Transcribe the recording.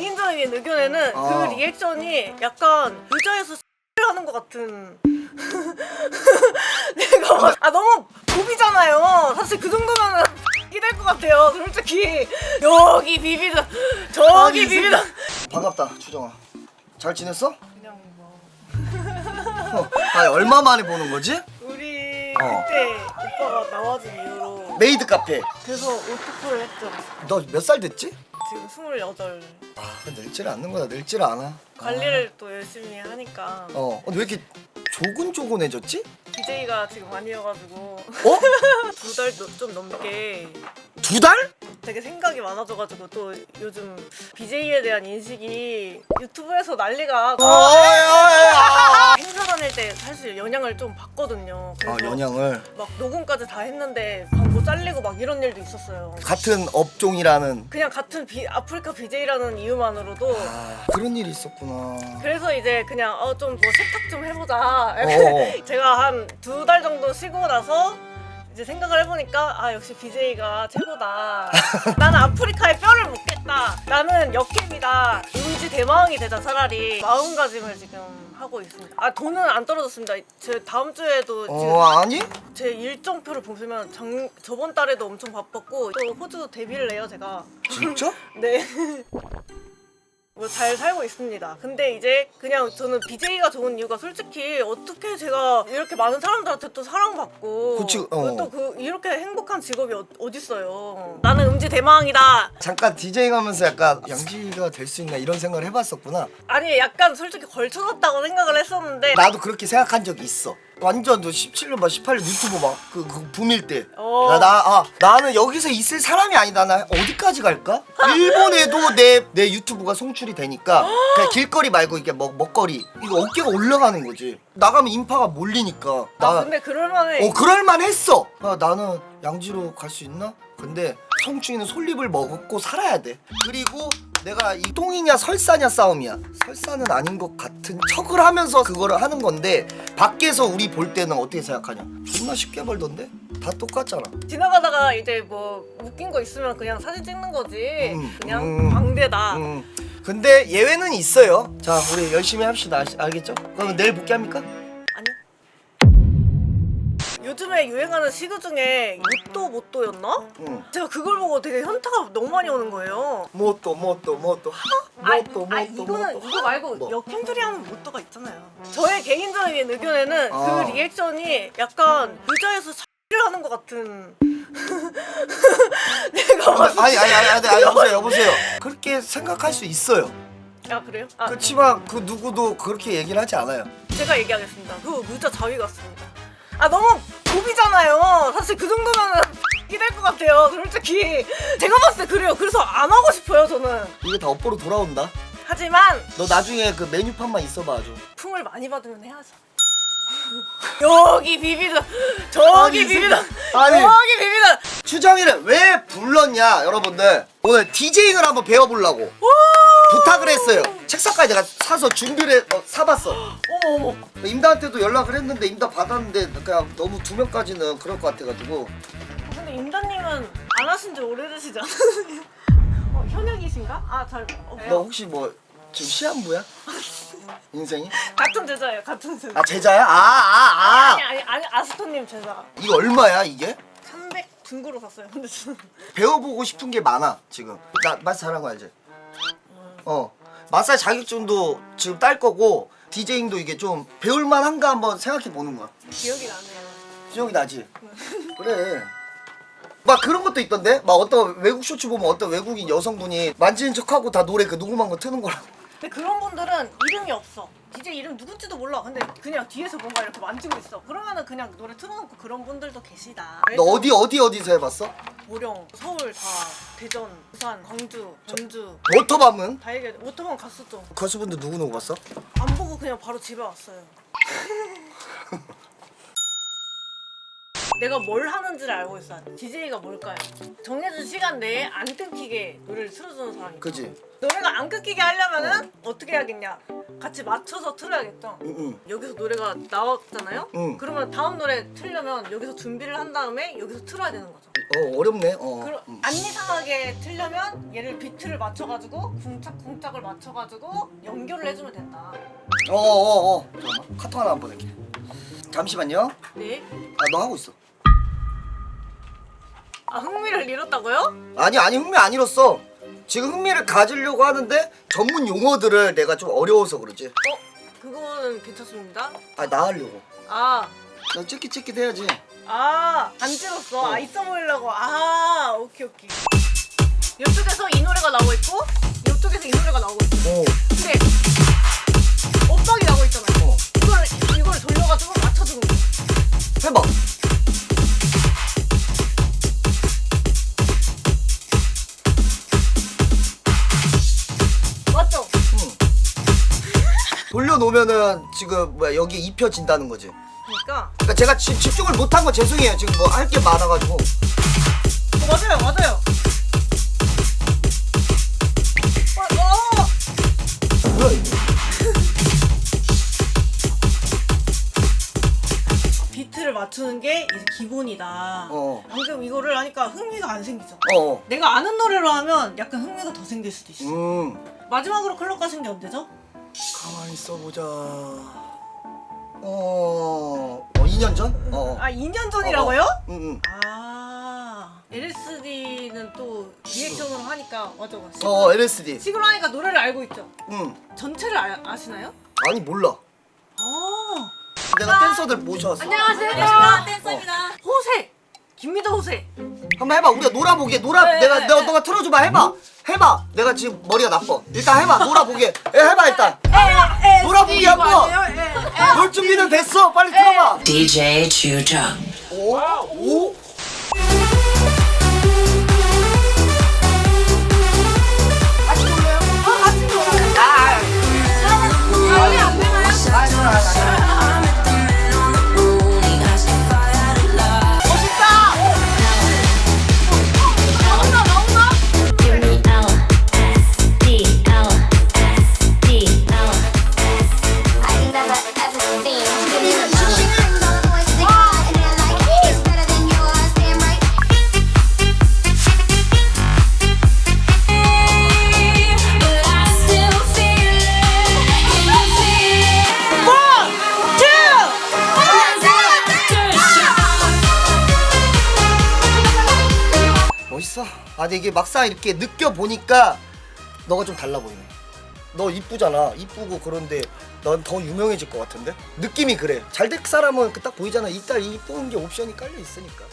개인적인 의견에는 어. 그 리액션이 약간 의자에서 X를 하는 것 같은 내가 막- 아 너무 고비잖아요 사실 그 정도면은 이게 될것 같아요 솔직히 여기 비비다 저기 아니, 비비다 반갑다 추정아 잘 지냈어? 그냥 뭐 어, 아니 얼마 만에 보는 거지? 우리 어. 그때 오빠가 나와준 이후로 메이드 카페 그래서 오토풀을 했죠 너 몇 살 됐지? 지금 28 아 늙지를 않는 거다 늙지를 않아 관리를 또 열심히 하니까 아, 어 근데 왜 이렇게 조근조근해졌지? BJ가 지금 아니어가지고 어? 두 달 좀 넘게 두 달? 되게 생각이 많아져가지고 또 요즘 BJ에 대한 인식이 유튜브에서 난리가 어, 아, 행사 다닐 때 사실 영향을 좀 받거든요. 아 그래서 연양을 막 녹음까지 다 했는데 광고 잘리고 막 이런 일도 있었어요. 같은 업종이라는 그냥 같은 비, 아프리카 BJ라는 이유만으로도 아 그런 일이 있었구나 그래서 이제 그냥 어 좀 뭐 세탁 좀 해보자. 어. 제가 한 두 달 정도 쉬고 나서 이제 생각을 해보니까 아 역시 BJ가 최고다. 나는 아프리카의 뼈를 먹겠다. 나는 역캠이다. 음지 대마왕이 되자 차라리 마음가짐을 지금 하고 있습니다. 아 돈은 안 떨어졌습니다. 제 다음 주에도 지금 어 아니? 제 일정표를 보시면 장, 저번 달에도 엄청 바빴고 또 호주 데뷔를 해요 제가. 진짜? 네. 뭐 잘 살고 있습니다. 근데 이제 그냥 저는 BJ가 좋은 이유가 솔직히 어떻게 제가 이렇게 많은 사람들한테 또 사랑받고 그치, 어. 또 그 이렇게 행복한 직업이 어, 어딨어요. 나는 음지 대망이다. 잠깐 디제잉 하면서 약간 양지가 될 수 있나 이런 생각을 해봤었구나 아니 약간 솔직히 걸쳐놨다고 생각을 했었는데 나도 그렇게 생각한 적이 있어 완전 너 17년 막 18년 유튜브 막그 그 붐일 때 어. 나, 나, 아, 나는 여기서 있을 사람이 아니다 나 어디까지 갈까? 일본에도 내, 내 유튜브가 송출이 되니까 그냥 길거리 말고 이게 먹, 먹거리 이거 어깨가 올라가는 거지 나가면 인파가 몰리니까 나 아 근데 그럴만해. 어 그럴만 했어. 아, 나는 양지로 갈 수 있나? 근데 성충이는 솔잎을 먹고 살아야 돼. 그리고 내가 이 똥이냐 설사냐 싸움이야. 설사는 아닌 것 같은 척을 하면서 그거를 하는 건데 밖에서 우리 볼 때는 어떻게 생각하냐? 존나 쉽게 벌던데? 다 똑같잖아. 지나가다가 이제 뭐 웃긴 거 있으면 그냥 사진 찍는 거지. 음, 그냥 음. 광대다. 음. 근데 예외는 있어요. 자, 우리 열심히 합시다. 알- 알겠죠? 그러면 내일 복귀합니까? 요즘에 유행하는 시그 중에 못도 못도였나? 응. 제가 그걸 보고 되게 현타가 너무 많이 오는 거예요. 뭐또뭐또 아이, 뭐또 아이, 뭐또 이거는 이거 말고 뭐. 역캠들이 하는 못도가 있잖아요. 저의 개인적인 의견에는 아. 그 리액션이 약간 의자에서 X를 하는 것 같은. 내가 봤을 아니 아니 아니 아니, 아니 여보세요 여보세요 그렇게 생각할 수 있어요 때- 아 그래요? 아 그렇지만 그 누구도 그렇게 얘기를 하지 않아요 제가 얘기하겠습니다. 그 의자 자위 같습니다. 아 너무 고비잖아요. 사실 그 정도면은 이게 될것 같아요. 솔직히 제가 봤을 때 그래요. 그래서 안 하고 싶어요 저는. 이게 다 업보로 돌아온다 하지만 너 나중에 그 메뉴판만 있어봐 아주 품을 많이 받으면 해야죠. 여기 비비다. 저기 아니, 이 비비다. 아니. 저기 비비다. 추정이를 왜 불렀냐 여러분들 오늘 디제잉을 한번 배워보려고 부탁을 했어요 책상까지 내가 사서 준비를 해, 어, 사봤어 어머 어머. 임다한테도 연락을 했는데 임다 받았는데 그냥 너무 두 명까지는 그럴 것 같아가지고 근데 임다님은 안 하신 지 오래되시지 않으세요? 어, 현역이신가? 아 잘. 어, 너 혹시 뭐 지금 시한부야? 인생이? 같은 제자예요. 같은 제자. 아 제자야? 아아 아 아니 아니 아니 아스토님 제자. 이거 얼마야 이게? 300 중고로 샀어요. 근데 저는 배워보고 싶은 게 많아 지금 나 마사지 잘하는 거 알지? 어. 마사지 자격증도 지금 딸 거고 디제잉도 이게 좀 배울 만한가 한번 생각해 보는 거야. 기억이 나네요. 기억이 나지? 그래. 막 그런 것도 있던데? 막 어떤 외국 쇼츠 보면 어떤 외국인 여성분이 만지는 척하고 다 노래 그 녹음한 거 트는 거라고 근데 그런 분들은 이름이 없어. DJ 이름 누군지도 몰라. 근데 그냥 뒤에서 뭔가 이렇게 만지고 있어. 그러면은 그냥 노래 틀어놓고 그런 분들도 계시다. 너 어디 어디 어디서 해봤어? 보령, 서울 다, 대전, 부산, 광주, 전주 워터밤은? 다 얘기해. 오토만 갔었죠. 가수분들 누구 누구 봤어? 안 보고 그냥 바로 집에 왔어요. 내가 뭘 하는지를 알고 있어. DJ가 뭘까요? 정해진 시간 내에 안 끊기게 노래를 틀어주는 사람이. 그지? 노래가 안 끊기게 하려면은 어 떻게 해야겠냐? 같이 맞춰서 틀어야겠죠. 응 응 여기서 노래가 나왔잖아요. 응. 그러면 다음 노래 틀려면 여기서 준비를 한 다음에 여기서 틀어야 되는 거죠. 어 어렵네 어 음. 안 이상하게 틀려면 얘를 비트를 맞춰가지고 궁착궁착을 맞춰가지고 연결을 해주면 된다. 어어 어 잠깐만 카톡 하나 안 보낼게 잠시만요 네. 아 너 하고 있어 아 흥미를 잃었다고요? 아니 아니 흥미 안 잃었어 지금 흥미를 가지려고 하는데 전문 용어들을 내가 좀 어려워서 그러지 어? 그거는 괜찮습니다. 아 나 하려고 아. 나 찌릿찌릿 해야지 아, 안 찍었어. 어. 아, 있어 보이려고. 아, 오케이, 오케이. 이쪽에서 이 노래가 나오고 있고, 이쪽에서 이 노래가 나오고 있고. 어 근데, 엇박이 나오고 있잖아 지금 뭐야 여기 입혀진다는 거지 그러니까. 그러니까 제가 지, 집중을 못한 건 죄송해요 지금 뭐 할 게 많아가지고 어, 맞아요, 맞아요. 어, 어! 뭐야 이거 비트를 맞추는 게 이제 기본이다. 어. 방금 이거를 하니까 흥미가 안 생기죠. 어 내가 아는 노래로 하면 약간 흥미가 더 생길 수도 있어. 음. 마지막으로 클럽 가신 게 언제죠? 가만히 있어보자. 어, 어 2년 전? 어. 아, 2년 전이라고요? 응, 응. 아 LSD는 또 리액션으로 하니까 맞아 맞아 어, LSD. 식으로 하니까 노래를 알고 있죠 응. 전체를 아, 아시나요? 아니 몰라. 아 내가 댄서들 모셔왔어. 안녕하세요 댄서입니다. 호세 김미도 호세 한번 해봐. 우리가 놀아보게. 놀아. 네, 내가 네, 너 네. 너가 틀어줘봐. 해봐. 해봐. 내가 지금 머리가 나빠. 일단 해봐. 놀아보게. 예, 해봐 일단. 놀아보게 한번. 놀 준비는 됐어. 빨리 틀어봐. DJ Chuja. 오, 오. 아, 근데 이게 막상 이렇게 느껴 보니까 너가 좀 달라 보이네. 너 이쁘잖아. 이쁘고 그런데 넌 더 유명해질 것 같은데? 느낌이 그래. 잘 될 사람은 그 딱 보이잖아. 이 딸 이쁘은 게 옵션이 깔려 있으니까.